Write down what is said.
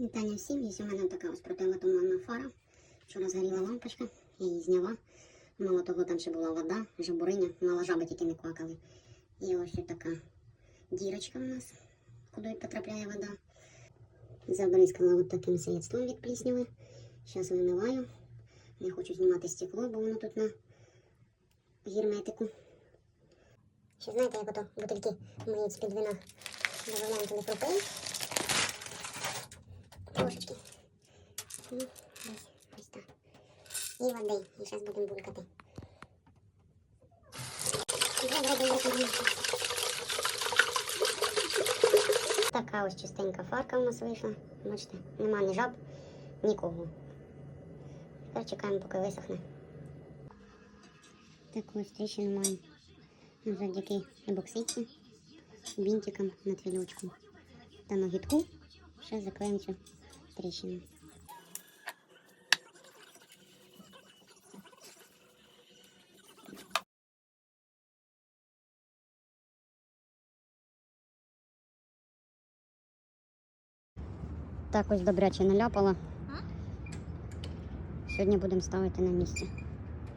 Вітання всім. Є у мене така ось противотуманна фара. Вчора згоріла лампочка, я її зняла. Мало того, там ще була вода, жабуриня, мало жаби тільки не квакали. І ось така дірочка в нас, куди потрапляє вода. Забризкала от таким средством від плісняви. Зараз вимиваю. Не хочу знімати стекло, бо воно тут на герметику. Ще знаєте, як ото бутильки миють з-під вина. Добавляємо туди пропель. Трошечки. Ну, ось, ось так. І води. І зараз будемо булькати. Така ось чистенька фарка у нас вийшла. Бачите, нема ні жаб, нікого. Тепер чекаємо, поки висохне. Таку тріщину маємо завдяки ебоксиці, бінтикам на твілючку та ногітку. Ще заклеїмо цю тріщину. Так ось добряче наляпала. Сьогодні будемо ставити на місце.